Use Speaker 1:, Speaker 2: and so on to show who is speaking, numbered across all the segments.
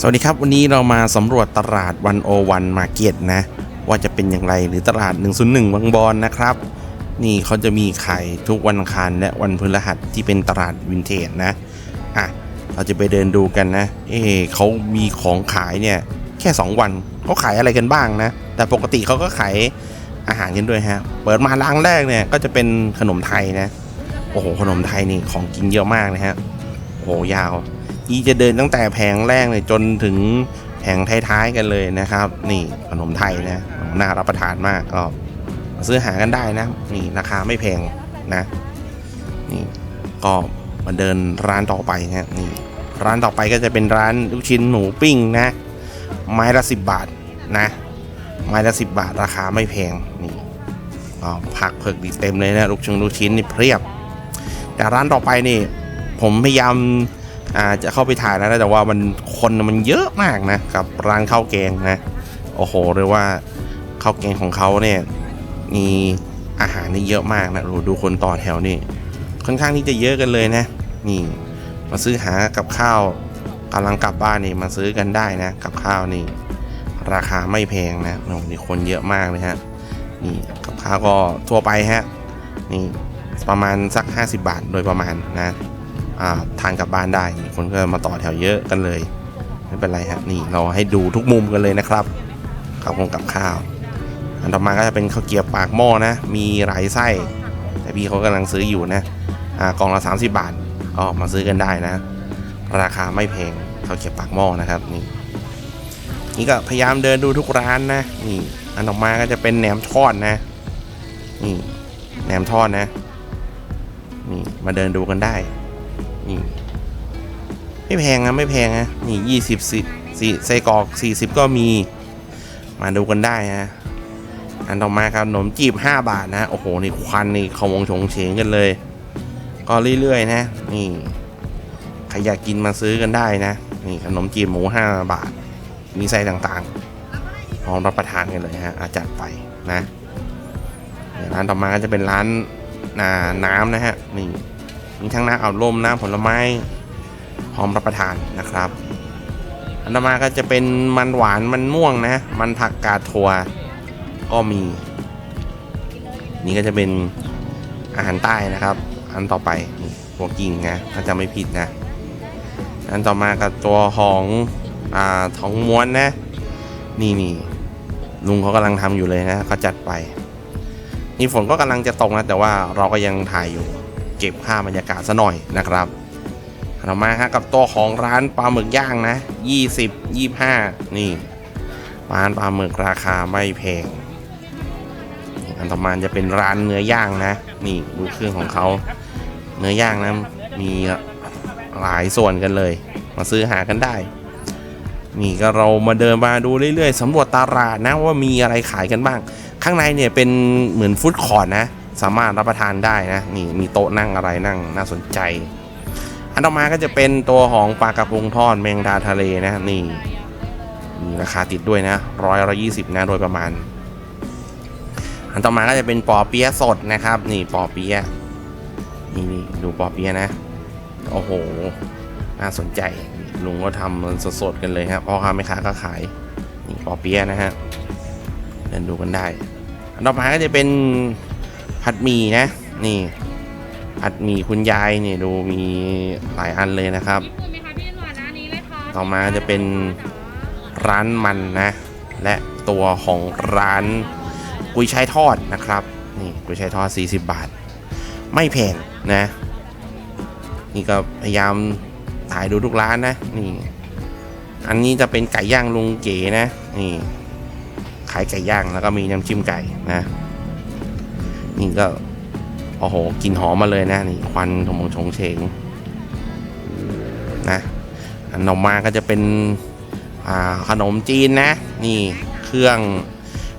Speaker 1: สวัสดีครับ วันนี้เรามาสำรวจตลาดวันโอวันมาเก็ตนะ ว่าจะเป็นอย่างไรหรือตลาด 101 บางบอนนะครับ นี่เขาจะมีขายทุกวันอังคารและวันพฤหัสที่เป็นตลาดวินเทจนะอะเราจะไปเดินดูกันนะ เอ๊เขามีของขายเนี่ย แค่ 2 วันเขาขายอะไรกันบ้างนะ แต่ปกติเขาก็ขายอาหารกันด้วยฮะ เปิดมาร้านแรกเนี่ยก็จะเป็นขนมไทยนะ โอ้โหขนมไทยนี่ของกินเยอะมากนะฮะโอ้โหยาว อีจะเดินตั้งแต่แผงแรกเลยจนถึงแผงท้ายๆกันเลยนะครับ นี่ขนมไทยนะน่ารับประทานมากก็ซื้อหากันได้นะ นี่ราคาไม่แพงนะนี่ก็มาเดินร้านต่อไปนะนี่ร้านต่อไปก็จะเป็นร้านลูกชิ้นหมูปิ้งนะ ไม้ละสิบบาทนะ ไม้ละสิบบาทราคาไม่แพงนี่ก็ผักเผือกดีเต็มเลยนะลูกชิ้นลูกชิ้นนี่เพียบ แต่ร้านต่อไปนี่ ผมพยายาม อาจะเข้าไปถ่ายนะแต่ว่ามันคนมันเยอะมากนะกับร้านข้าวแกงนะโอ้โหเรียกว่าข้าวแกงของเขาเนี่ยมีอาหารนี่เยอะมากนะดูดูคนต่อแถวนี่ค่อนข้างที่จะเยอะกันเลยนะ นี่มาซื้อหากับข้าวกำลังกลับบ้านนี่มาซื้อกันได้นะ กับข้าวนี่ ราคาไม่แพงนะโอ้โหนี่คนเยอะมากเลยฮะนี่กับข้าวก็ทั่วไปฮะนี่ประมาณสัก 50 บาทโดยประมาณนะ ทานกลับบ้านได้ คนก็มาต่อแถวเยอะกันเลย ไม่เป็นไรฮะนี่เราให้ดูทุกมุมกันเลยนะครับข้าวคงกับข้าว อันต่อมาก็จะเป็นข้าวเกี๊ยวปากหม้อนะ มีหลายไส้ แต่พี่เขากำลังซื้ออยู่นะอ่ากล่องละ 30 บาทก็มาซื้อกันได้นะ ราคาไม่แพงข้าวเกี๊ยวปากหม้อนะครับนี่นี่ก็พยายามเดินดูทุกร้านนะนี่อันต่อมาก็จะเป็นแหนมทอดนะนี่แหนมทอดนะนี่มาเดินดูกันได้ นี่ไม่แพงนะไม่แพงนะนี่ยี่สิบสิสี่ไส้กรอกสี่สิบก็มี มาดูกันได้นะอันต่อมาครับขนมจีบห้าบาทนะโอ้โหนี่ควันนี่ขมงชงเฉงกันเลย ก็เรื่อยๆนะ นี่ใครอยากกินมาซื้อกันได้นะ นี่ขนมจีบหมูห้าบาท มีไส้ต่างๆพร้อมรับประทานกันเลยฮะอาจัดไปนะร้านต่อมาก็จะเป็นร้านน้ำนะฮะนี่ มีทั้งน้ำอัดลมน้ำผลไม้พร้อมรับประทานนะครับ อันต่อมาก็จะเป็นมันหวานมันม่วงนะ มันผักกาดถั่วก็มี นี่ก็จะเป็นอาหารใต้นะครับ อันต่อไปนี่หัวกิ่งนะถ้าจะไม่ผิดนะ อันต่อมากับตัวของอ่าท้องม้วนนะ นี่นี่ลุงเขากำลังทำอยู่เลยนะเขาจัดไป นี่ฝนก็กำลังจะตกนะแต่ว่าเราก็ยังถ่ายอยู่ เก็บภาบรรยากาศซะหน่อยนะครับต่อมาฮะกับตัวของร้านปลาหมึกย่างนะ 20 25 นี่ร้านปลาหมึกราคาไม่แพงอันต่อมาจะเป็นร้านเนื้อย่างนะ นี่ดูเครื่องของเขาเนื้อย่างนะมีหลายส่วนกันเลย มาซื้อหากันได้ นี่ก็เรามาเดินมาดูเรื่อยๆสำรวจตลาดนะว่ามีอะไรขายกันบ้าง ข้างในเนี่ยเป็นเหมือนฟู้ดคอร์ทนะ สามารถรับประทานได้นะนี่มีโต๊ะนั่งอะไรนั่งน่าสนใจ อันต่อมาก็จะเป็นตัวของปลากระพงทอดแมงดาทะเลนะนี่มีราคาติดด้วยนะร้อยร้อยี่สิบนะโดยประมาณ อันต่อมาก็จะเป็นปอเปี๊ยะสดนะครับ นี่ปอเปี๊ยะนี่นี่ดูปอเปี๊ยะนะ โอ้โห น่าสนใจลุงก็ทำมันสดๆกันเลยครับพ่อค้าแม่ค้าก็ขายนี่ปอเปี๊ยะนะฮะเดินดูกันได้ อันต่อมาก็จะเป็น ผัดหมี่นะ นี่ผัดหมี่คุณยายนี่ดูมีหลายอันเลยนะครับ
Speaker 2: ญี่ปุ่นไหมคะพี่หวานร้านนี้เลยค่ะ
Speaker 1: ต่อมาจะเป็นร้านมันนะ และตัวของร้านกุยช่ายทอดนะครับ นี่กุยช่ายทอด 40 บาท ไม่แพงนะ นี่ก็พยายามถ่ายดูทุกร้านนะ นี่ อันนี้จะเป็นไก่ย่างลุงเก๋นะ นี่ ขายไก่ย่างแล้วก็มีน้ำจิ้มไก่นะ นี่ก็โอ้โหกลิ่นหอมมาเลยนะนี่ควันขโมงชงเฉงนะอันต่อมาก็จะเป็นขนมจีนนะ นี่เครื่อง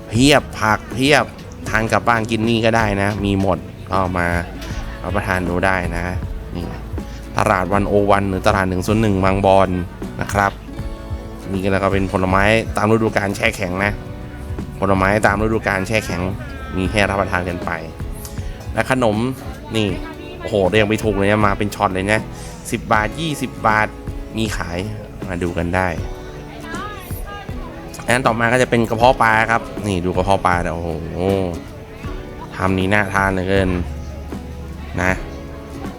Speaker 1: เพียบผักเพียบทานกลับบ้านกินนี่ก็ได้นะ มีหมดก็มารับประทานดูได้นะนี่ตลาดวันโอวันหรือตลาดหนึ่งส่วนหนึ่งบางบอนนะครับนี่ก็แล้วก็เป็นผลไม้ตามฤดูกาลแช่แข็งนะ ผลไม้ตามฤดูกาลแช่แข็งมีให้รับประทานกันไป และขนมนี่โอ้โหเรียงไปถูกเลยนะมาเป็นช็อตเลยนะ10 บาท 20 บาทมีขายมาดูกันได้อันต่อมาก็จะเป็นกระเพาะปลาครับ นี่ดูกระเพาะปลาเนี่ยโอ้โหทำนี่น่าทานเหลือเกินนะ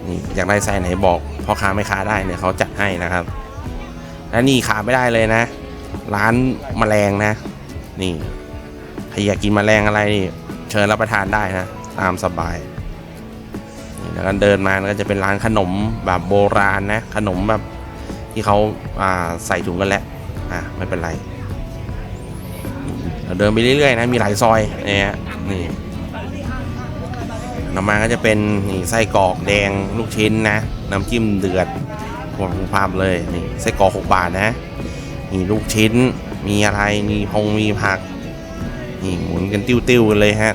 Speaker 1: นี่อยากได้ไส้ไหนบอกพ่อค้าไม่ค้าได้เนี่ยเขาจัดให้นะครับ และนี่ขาดไม่ได้เลยนะ ร้านแมลงนะ นี่ ใครอยากกินมแมลงอะไรนี่เชิญรับประทานได้นะ ตามสบายแล้วก็เดินมาก็จะเป็นร้านขนมแบบโบราณนะ ขนมแบบที่เขาาใส่ถุงกันแล้วอะไม่เป็นไรเราเดินไปเรื่อยๆนะมีหลายซอยเนี่ยนี่ต่อมาก็จะเป็นนี่ไส้กรอกแดงลูกชิ้นนะ น้ำจิ้มเดือดพวกภาพเลยนี่ไส้กรอกหกบาทนะมีลูกชิ้น มีอะไรมีพงมีผัก นี่หมุนกันติ้วๆกันเลยฮะ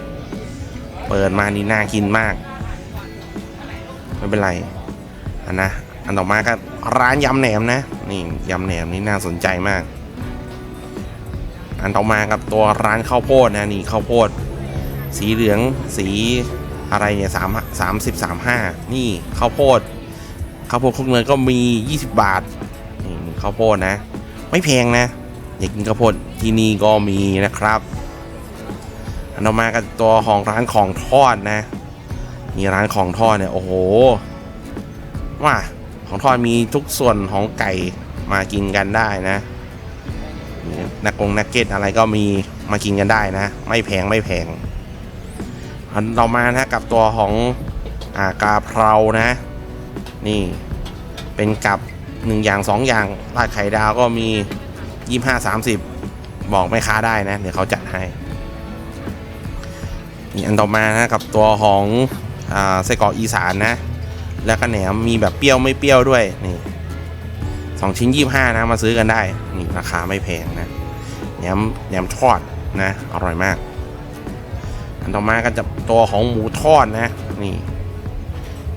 Speaker 1: เปิดมานี่น่ากินมาก ไม่เป็นไรอันนะ อันต่อมาก็ร้านยำแหนมนะ นี่ยำแหนมนี่น่าสนใจมาก อันต่อมากับตัวร้านข้าวโพดนะนี่ข้าวโพด สีเหลืองสีอะไรเนี่ยสามสามสิบสามห้านี่ข้าวโพดข้าวโพดคลุกเนยก็มี 20 บาทนี่ข้าวโพดนะ ไม่แพงนะอยากกินข้าวโพดที่นี่ก็มีนะครับ อันต่อมากับตัวของร้านของทอดนะมีร้านของทอดเนี่ยโอ้โหว่าของทอดมีทุกส่วนของไก่มากินกันได้นะนักกงนักเก็ตอะไรก็มีมากินกันได้นะ ไม่แพงไม่แพงอันต่อมานะกับตัวของอากาเพรานะ นี่เป็นกับหนึ่งอย่างสองอย่างราดไข่ดาวก็มียี่ห้าสามสิบบอกไม่ค้าได้นะ เดี๋ยวเขาจัดให้ นี่อันต่อมานะกับตัวของอาไส้กรอกอีสานนะ แล้วก็แหนมมีแบบเปรี้ยวไม่เปรี้ยวด้วยนี่สองชิ้นยี่ห้านะมาซื้อกันได้ นี่ราคาไม่แพงนะแหนมแหนมทอดนะอร่อยมาก อันต่อมาก็จะตัวของหมูทอดนะนี่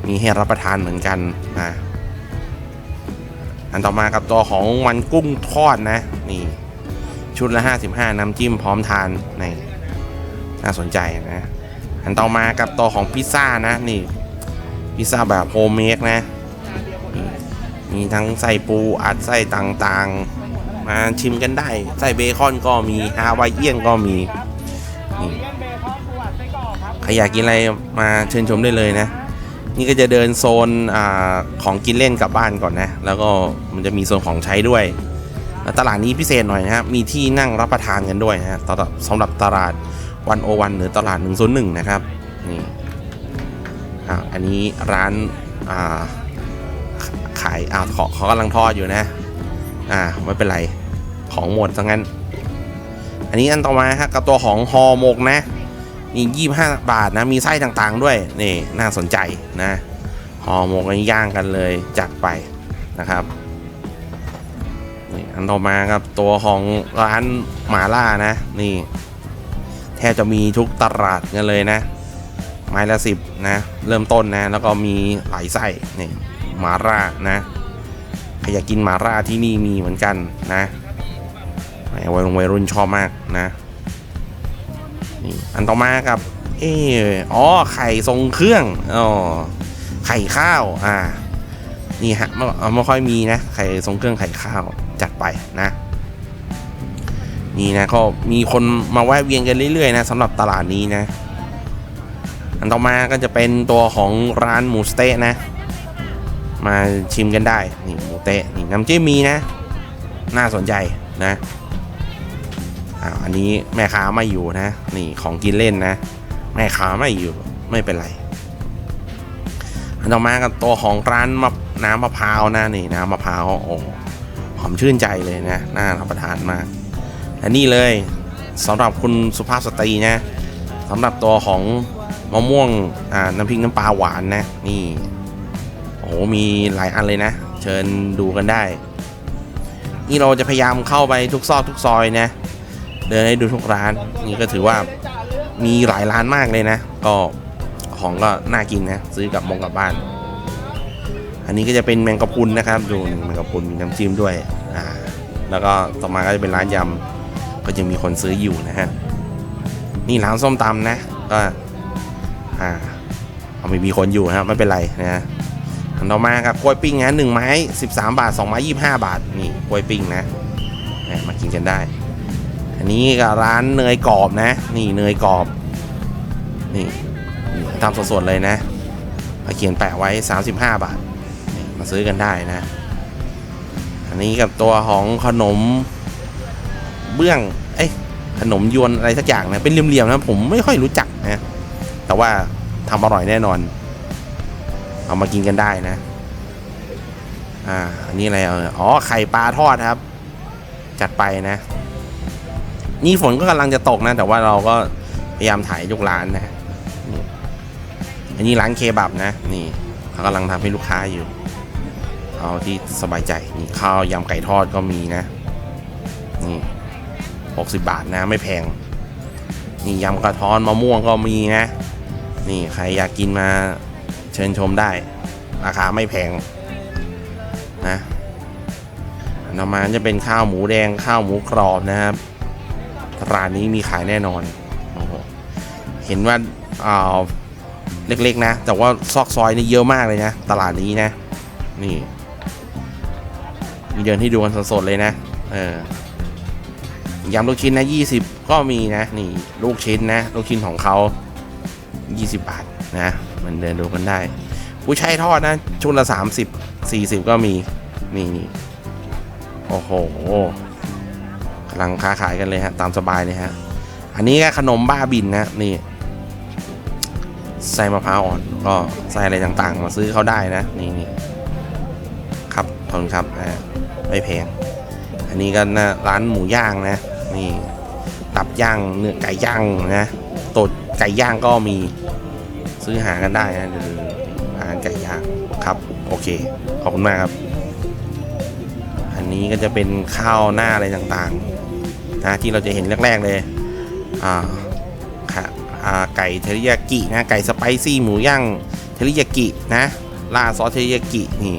Speaker 1: มีให้รับประทานเหมือนกันนะอันต่อมากับตัวของมันกุ้งทอดนะ นี่ ชุดละ 55 น้ำจิ้มพร้อมทานนี่ น่าสนใจนะอันต่อมากับตัวของพิซซ่านะนี่พิซซ่าแบบโฮมเมดนะ มีทั้งไส้ปูอัดไส้ต่างๆ มาชิมกันได้ไส้เบคอนก็มีฮาวายเอียนก็มีใครอยากกินอะไรมาเชิญชมได้เลยนะ นี่ก็จะเดินโซนอของกินเล่นกลับบ้านก่อนนะ แล้วก็มันจะมีโซนของใช้ด้วย ตลาดนี้พิเศษหน่อยนะครับมีที่นั่งรับประทานกันด้วยนะฮะสำหรับสำหรับตลาด วันโอวันหรือตลาด1น1นะครับนี่อันนี้ร้านาขายอ่าเขาเขากำลังทอดอยู่นะ อ่าไม่เป็นไรของหมดซะงั้น อันนี้อันต่อมาฮะกับตัวของฮอหมกนะนี่ยี่ห้าบาทนะมีไส้ต่างๆด้วยนี่น่าสนใจนะห่อหมกย่างกันเลยจัดไปนะครับนี่อันต่อมาครับตัวของร้านหมาล่านะนี่ แทบจะมีทุกตลาดกันเลยนะ ไม้ละสิบนะ เริ่มต้นนะ แล้วก็มีหลายไส้นี่หมาล่านะใครอยากกินหมาล่าที่นี่มีเหมือนกันนะแหมวัยรุ่นวัยรุ่นชอบมากนะนี่อันต่อมากับ เอออ๋อไข่ทรงเครื่องอ๋อไข่ข้าวอ่านี่ฮะไม่ไม่ค่อยมีนะไข่ทรงเครื่องไข่ข้าวจัดไปนะ นี่นะก็มีคนมาแวะเวียนกันเรื่อยๆนะสำหรับตลาดนี้นะ อันต่อมาก็จะเป็นตัวของร้านหมูสเต๊ะนะ มาชิมกันได้นี่หมูเต๊ะนี่น้ำจิ้มมีนะ น่าสนใจนะอ่าอันนี้แม่ค้าไม่อยู่นะ นี่ของกินเล่นนะ แม่ค้าไม่อยู่ไม่เป็นไรอันต่อมากับตัวของร้านมะน้ำมะพร้าวนะนี่น้ำมะพร้าวโอ้หอมชื่นใจเลยนะน่ารับประทานมาก อันนี้เลยสำหรับคุณสุภาพสตรีนะสำหรับตัวของมะม่วงอ่าน้ำพริกน้ำปลาหวานนะนี่โอ้โหมีหลายอันเลยนะ เชิญดูกันได้ นี่เราจะพยายามเข้าไปทุกซอกทุกซอยนะ เดินให้ดูทุกร้าน นี่ก็ถือว่ามีหลายร้านมากเลยนะ ก็ของก็น่ากินนะ ซื้อกลับมงกลับบ้าน อันนี้ก็จะเป็นแมงกะพรุนนะครับ ดูแมงกะพรุนมีน้ำจิ้มด้วยอ่าแล้วก็ต่อมาก็จะเป็นร้านยำ ก็จะมีคนซื้ออยู่นะฮะ นี่ร้านส้มตำนะก็อ่าเอาไม่มีคนอยู่นะครับไม่เป็นไรนะอันต่อมาครับกล้วยปิ้งนะหนึ่งไม้13บาท2ไม้25บาท นี่กล้วยปิ้งนะมมากินกันได้ อันนี้ก็ร้านเนยกรอบนะ นี่เนยกรอบ นี่ทำสดๆเลยนะเขียนแปะไว้ 35 บาท มาซื้อกันได้นะ อันนี้กับตัวของขนมเบื้อง เอ้ยขนมยวนอะไรสักอย่างนะเป็นเหลี่ยมๆนะผมไม่ค่อยรู้จักนะแต่ว่าทำอร่อยแน่นอน เอามากินกันได้นะ อ่าอันนี้อะไรเอ๋อไข่ปลาทอดครับ จัดไปนะ นี่ฝนก็กำลังจะตกนะ แต่ว่าเราก็พยายามถ่ายยกร้านนะนี่อันนี้ร้านเคบับนะ นี่เขากำลังทำให้ลูกค้าอยู่ เอาที่สบายใจนี่ข้าวยำไก่ทอดก็มีนะ นี่ หกสิบาทนะไม่แพง นี่ยำกระท้อนมะม่วงก็มีนะ นี่ใครอยากกินมาเชิญชมได้ ราคาไม่แพงนะนต่อมาจะเป็นข้าวหมูแดงข้าวหมูกรอบนะครับ ร้านนี้มีขายแน่นอนโอ้โหเห็นว่าอ่าเล็กๆนะ แต่ว่าซอกซอยนี่เยอะมากเลยนะ ตลาดนี้นะ นี่ มีเดินให้ดูกันสดๆเลยนะ เออ ยำลูกชิ้นนะ 20 ก็มีนะ นี่ลูกชิ้นนะ ลูกชิ้นของเขา 20 บาทนะ มันเดินดูกันได้ ผู้ใช้ทอดนะ ชุดละ 30 40 ก็มี นี่นี่โอ้โหกำลังค้าขายกันเลยฮะ ตามสบายเลยฮะ อันนี้ก็ขนมบ้าบินนะ นี่ใส่มะพร้าวอ่อนก็ใส่อะไรต่างๆ มาซื้อเขาได้นะ นี่นี่ครับขอบคุณครับไม่แพงอันนี้ก็นะร้านหมูย่างนะ นี่ตับย่างเนื้อไก่ย่างนะตดไก่ย่างก็มีซื้อหากันได้นะเดี๋ยวอาหารไก่ย่างครับ โอเค ขอบคุณมากครับ อันนี้ก็จะเป็นข้าวหน้าอะไรต่างๆนะที่เราจะเห็นแรกๆเลย อ่าค่ะอ่าไก่เทริยากินะไก่สไปซี่หมูย่างเทริยากินะลาซอสเทริยากินี่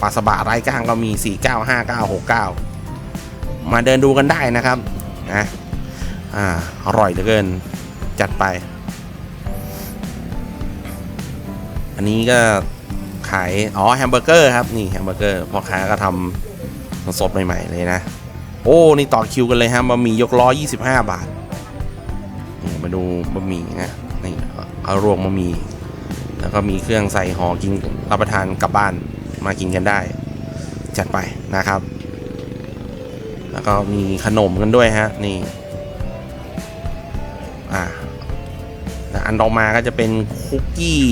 Speaker 1: ปลาสบะไร้ก้างก็มี 495969 มาเดินดูกันได้นะครับนะอ่าอร่อยเหลือเกินจัดไป อันนี้ก็ขาย อ๋อแฮมเบอร์เกอร์ครับ นี่แฮมเบอร์เกอร์พ่อค้าก็ทำสดใหม่ ๆ เลยนะ โอ้ นี่ต่อคิวกันเลยฮะบะหมี่ยกล้อ 25 บาทมาดูบะหมี่นะนี่เอารวมบะหมี่แล้วก็มีเครื่องใส่ห่อกินรับประทานกลับบ้านมากินกันได้ จัดไปนะครับ แล้วก็มีขนมกันด้วยฮะนี่อ่าแล้วอันต่อมาก็จะเป็นคุกกี้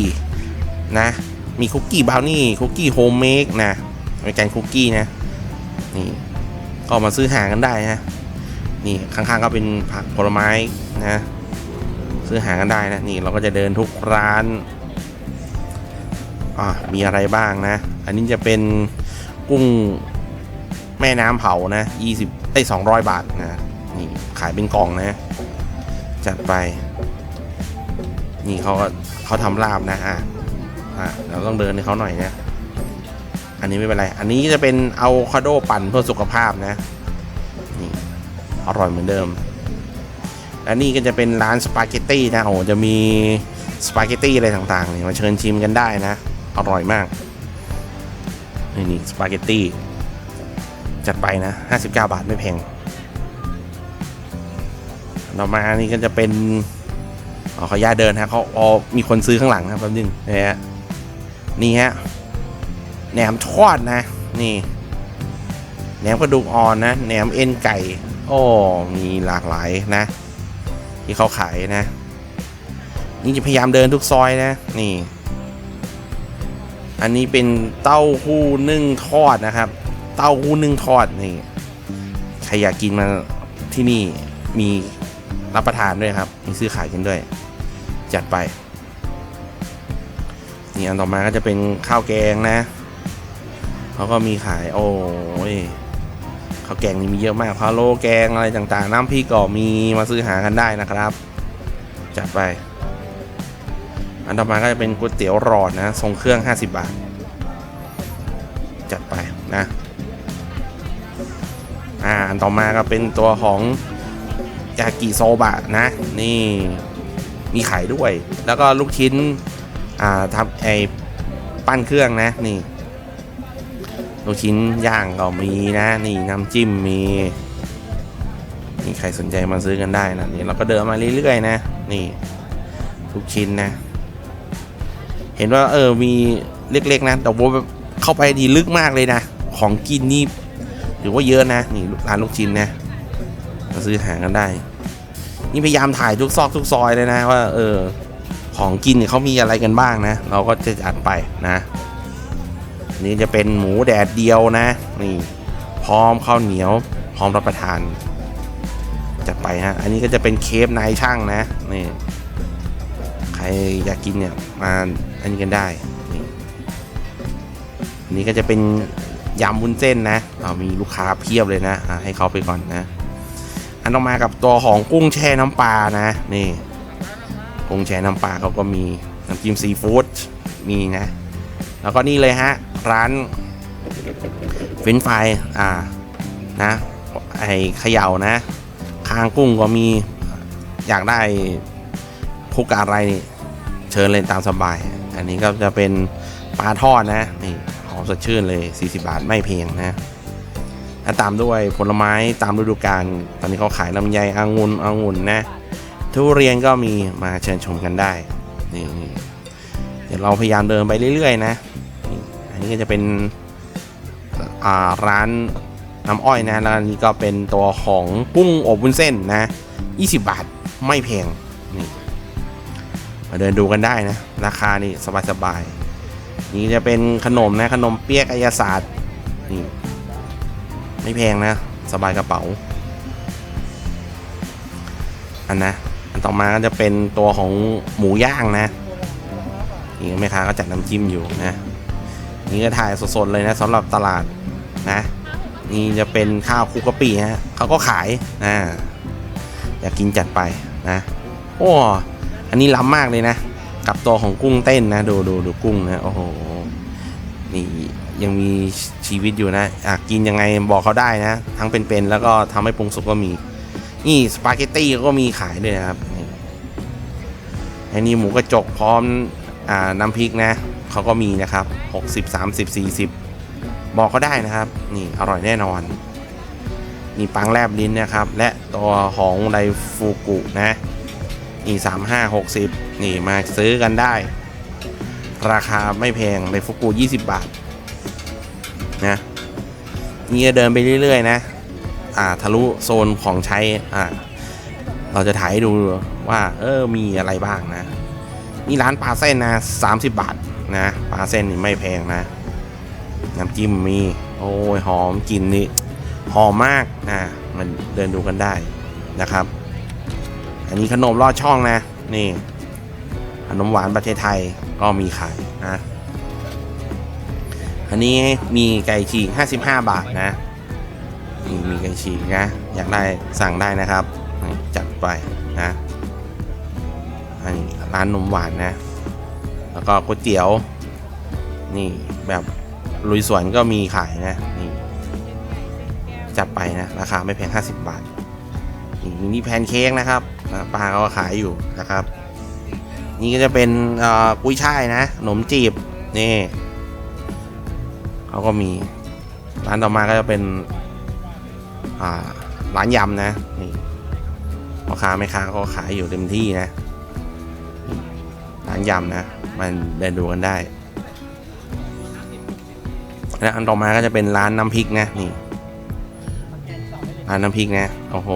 Speaker 1: นะ มีคุกกี้บราวนี่คุกกี้โฮมเมกนะอเมริกันคุกกี้นะนี่ก็มาซื้อหากันได้ฮะนี่ข้างๆก็เป็นผักผลไม้นะซื้อหากันได้นะนี่เราก็จะเดินทุกร้านอ่ามีอะไรบ้างนะ อันนี้จะเป็นกุ้งแม่น้ำเผานะ 20 ไอ้200บาทนะนี่ขายเป็นกล่องนะ จัดไป นี่เขาก็เขาทำลาบนะอะอะเราต้องเดินให้เขาหน่อยนะอันนี้ไม่เป็นไร อันนี้จะเป็นอะโวคาโดปั่นเพื่อสุขภาพนะนี่อร่อยเหมือนเดิม และนี่ก็จะเป็นร้านสปาเกตตี้นะโอ้จะมีสปาเกตตี้อะไรต่างๆเนี่ยมาเชิญชิมกันได้นะ อร่อยมาก นี่นี่สปาเกตตี้ จัดไปนะ 59 บาทไม่แพงต่อมานี่ก็จะเป็นอ๋อเขาย่าเดินฮะเขาออมีคนซื้อข้างหลังครับแป๊บนึงนะฮะนี่ฮะแหนมทอดนะ นี่แหนมกระดูกอ่อนนะแหนมเอ็นไก่โอ้มีหลากหลายนะ ที่เขาขายนะนี่จะพยายามเดินทุกซอยนะ นี่ อันนี้เป็นเต้าหู้นึ่งทอดนะครับ เต้าหู้นึ่งทอดนี่ใครอยากกินมาที่นี่มีรับประทานด้วยครับ มีซื้อขายกันด้วย จัดไป นี่อันต่อมาก็จะเป็นข้าวแกงนะเขาก็มีขาย โอ้ยข้าวแกงนี่มีเยอะมากพะโลแกงอะไรต่างๆ น้ำพริกก็มีมาซื้อหากันได้นะครับ จัดไป อันต่อมาก็จะเป็นก๋วยเตี๋ยวหลอดนะทรงเครื่อง 50 บาท ต่อมาก็เป็นตัวของยากิโซบะนะ นี่มีไข่ด้วย แล้วก็ลูกชิ้นอ่าทำไอปั้นเครื่องนะนี่ ลูกชิ้นย่างก็มีนะ นี่น้ำจิ้มมีนี่ใครสนใจมาซื้อกันได้นะนี่เราก็เดินมาเรื่อยๆนะ นี่ ทุกชิ้นนะ เห็นว่าเออมีเล็กๆนะแต่ว่าเข้าไปดีลึกมากเลยนะ ของกินนี่ ถือว่าเยอะนะนี่ร้านลูกชิ้นนะมาซื้อหากันได้ นี่พยายามถ่ายทุกซอกทุกซอยเลยนะว่าเออของกินเนี่เขามีอะไรกันบ้างนะ เราก็จะจัดไปนะ นี่จะเป็นหมูแดดเดียวนะ นี่ พร้อมข้าวเหนียว พร้อมรับประทาน จัดไปฮะ อันนี้ก็จะเป็นเคฟนายช่างนะ นี่ ใครอยากกินเนี่ยมาอันนี้กันได้ นี่นนี้ก็จะเป็น ยำวุ้นเส้นนะเอามีลูกค้าเพียบเลยนะให้เขาไปก่อนนะ อันต่อมากับตัวของกุ้งแช่น้ำปลานะนี่กุ้งแช่น้ำปลาเขาก็มีน้ำจิ้มซีฟู้ดมีนะ แล้วก็นี่เลยฮะร้านเฟรนฟรายอ่านะไอเขย่านะคางกุ้งก็มีอยากได้คุกอะไรนี่เชิญเลยตามสบาย อันนี้ก็จะเป็นปลาทอดนะนี่ อมสดชื่นเลย 40 บาทไม่แพงนะแล้วตามด้วยผลไม้ตามฤดูกาลตอนนี้เขาขายลำไยองุ่นองุ่นนะ ทุเรียนก็มีมาเชิญชมกันได้นี่เดี๋ยวเราพยายามเดินไปเรื่อยๆ นะ อันนี้ก็จะเป็นร้านน้ำอ้อยนะแล้วอันนี้ก็เป็นตัวของกุ้งอบวุ้นเส้นนะ 20 บาทไม่แพงนี่มาเดินดูกันได้นะ ราคานี่สบายๆ นี่จะเป็นขนมนะขนมเปี๊ยกอายศาสตร์นี่ไม่แพงนะ สบายกระเป๋า อันนะ อันต่อมาก็จะเป็นตัวของหมูย่างนะนี่แม่ค้าก็จัดน้ำจิ้มอยู่นะนี่ก็ถ่ายสดๆเลยนะสำหรับตลาดนะนี่จะเป็นข้าวคุกกะปิฮะเขาก็ขายนะอยากกินจัดไปนะโอ้อันนี้ล้ำมากเลยนะ กับตัวของกุ้งเต้นนะดูดูดูกุ้งนะโอ้โหนี่ยังมีชีวิตอยู่นะอยากกินยังไงบอกเขาได้นะ ทั้งเป็นๆแล้วก็ทำให้ปรุงสุกก็มี นี่สปาเกตตี้ก็มีขายด้วยนะครับอันนี้หมูกระจกพร้อมอ่าน้ำพริกนะเขาก็มีนะครับ 60 30 40 บอกเขาได้นะครับ นี่อร่อยแน่นอน นี่ปังแลบลิ้นนะครับ และตัวของไดฟูกุนะนี่35 60 นี่มาซื้อกันได้ ราคาไม่แพงไดฟูกุ20 บาท นะนี่จะเดินไปเรื่อย ๆ นะ อ่าทะลุโซนของใช้ อ่า เราจะถ่ายให้ดูว่า เออ มีอะไรบ้างนะ นี่ร้านปลาเส้นนะ30 บาทนะปลาเส้นนี่ไม่แพงนะ น้ำจิ้มมี โอ้ยหอมกลิ่นนี่หอมมากนะมันเดินดูกันได้นะครับ อันนี้ขนมลอดช่องนะ นี่ ขนมหวานประเทศไทยก็มีขายนะอันนี้มีไก่ฉีก55 บาทนะนี่มีไก่ฉีกนะ อยากได้สั่งได้นะครับ จัดไปนะอันนี้ร้านนมหวานนะ แล้วก็ก๋วยเตี๋ยว นี่แบบลุยสวนก็มีขายนะนี่จัดไปนะ ราคาไม่แพง 50 บาทนี่มีนี่แพนเค้กนะครับปลาเขาก็ขายอยู่นะครับ นี่ก็จะเป็นกุ้ยช่ายนะขนมจีบนี่เขาก็มีร้านต่อมาก็จะเป็นร้านยำนะนี่พ่อค้าแม่ค้าก็ขายอยู่เต็มที่นะร้านยำนะมันเดินดูกันได้และอันต่อมาก็จะเป็นร้านน้ำพริกนะนี่ร้านน้ำพริกนะโอ้โห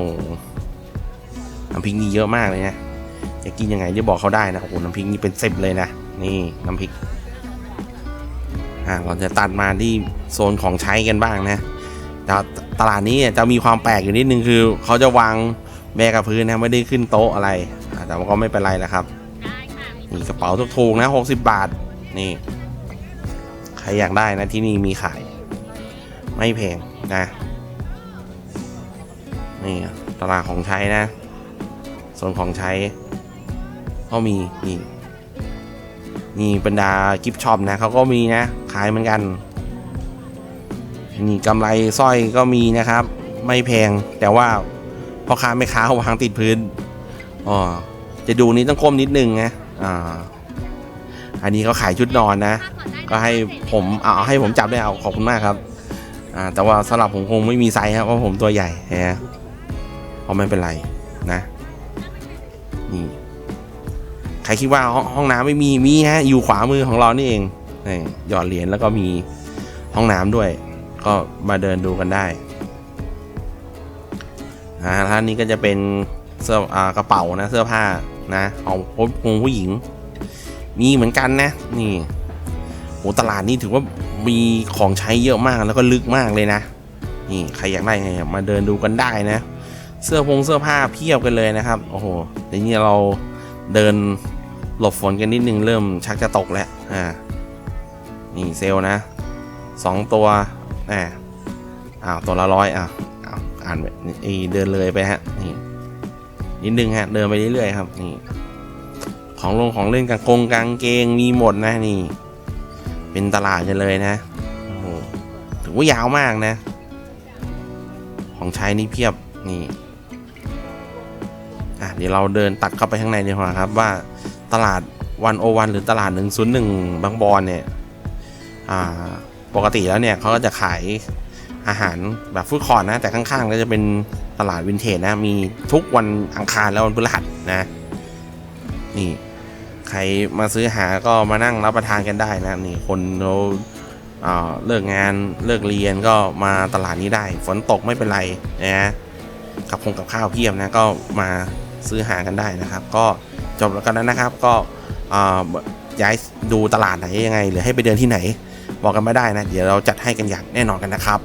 Speaker 1: น้ำพริกนี่เยอะมากเลยนะ จะกินยังไงจะบอกเขาได้นะโอ้โหน้ำพริกนี่เป็นสิบเลยนะนี่น้ำพริกอ่าเราจะตัดมาที่โซนของใช้กันบ้างนะตตลาดนี้จะมีความแปลกอยู่นิดนึงคือเขาจะวางแบกกับพื้นนะไม่ได้ขึ้นโต๊ะอะไร แต่ว่าก็ไม่เป็นไรแหละครับ
Speaker 2: ได้ค่ะ
Speaker 1: นี่กระเป๋าถูกๆนะ 60 บาท นี่ ใครอยากได้นะที่นี่มีขาย ไม่แพงนะ นี่ตลาดของใช้นะ ส่วนของใช้ ก็มีนี่นี่บรรดากิฟช็อปนะเขาก็มีนะ ขายเหมือนกัน นี่กำไรสร้อยก็มีนะครับ ไม่แพงแต่ว่าพ่อค้าไม่ค้าวางติดพื้นอ๋อจะดูนี้ต้องก้มนิดนึงนะอ่าอันนี้เขาขายชุดนอนนะ ก็ให้ผมเอาให้ผมจับได้เอาขอบคุณมากครับอ่าแต่ว่าสำหรับผมคงไม่มีไซส์ครับเพราะผมตัวใหญ่ฮะเพราะไม่เป็นไรนะ ใครคิดว่าห้ององน้ำไม่มีมีฮะอยู่ขวามือของเรานี่เองนี่หยอดเหรียญแล้วก็มีห้องน้ำด้วย ก็มาเดินดูกันได้อ่าร้านนี้ก็จะเป็นเสื้ออ่ากระเป๋านะเสื้อผ้านะของของผู้หญิง มีเหมือนกันนะ นี่โหตลาดนี้ถือว่ามีของใช้เยอะมากแล้วก็ลึกมากเลยนะ นี่ใครอยากได้ไงมาเดินดูกันได้นะ เสื้อพงเสื้อผ้าเพียบกันเลยนะครับ โอ้โหเดี๋ยวนี้เราเดิน หลบฝนกันนิดนึงเริ่มชักจะตกแล้วอ่านี่เซลนะสองตัวอ่าอ้าวตัวละร้อยอ้าวอ้าวอ่านไปเดินเลยไปฮะนี่นิดนึงฮะเดินไปเรื่อยๆครับนี่ของลงของเล่นกางกงกางเกงมีหมดนะนี่ เป็นตลาดกันเลยนะโอ้โหถือว่ายาวมากนะ ของใช้นี่เพียบนี่อะเดี๋ยวเราเดินตัดเข้าไปข้างในดีกว่าครับว่า ตลาดวันโอวันหรือตลาด 101 บางบอนเนี่ยปกติแล้วเนี่ยเขาก็จะขายอาหารแบบฟู้ดคอร์ทนะ แต่ข้างๆ ก็จะเป็นตลาดวินเทจนะ มีทุกวันอังคารและวันพฤหัสนะ นี่ ใครมาซื้อหาก็มานั่งรับประทานกันได้นะ นี่คนเราเเลิกงานเลิกเรียนก็มาตลาดนี้ได้ ฝนตกไม่เป็นไรนะกับคงกับข้าวเพียบนะก็มาซื้อหากันได้นะครับ ก็ จบแล้วกันแล้วนะครับ ก็ย้ายดูตลาดไหนยังไง หรือให้ไปเดินที่ไหน บอกกันไม่ได้นะ เดี๋ยวเราจัดให้กันอย่างแน่นอนกันนะครับ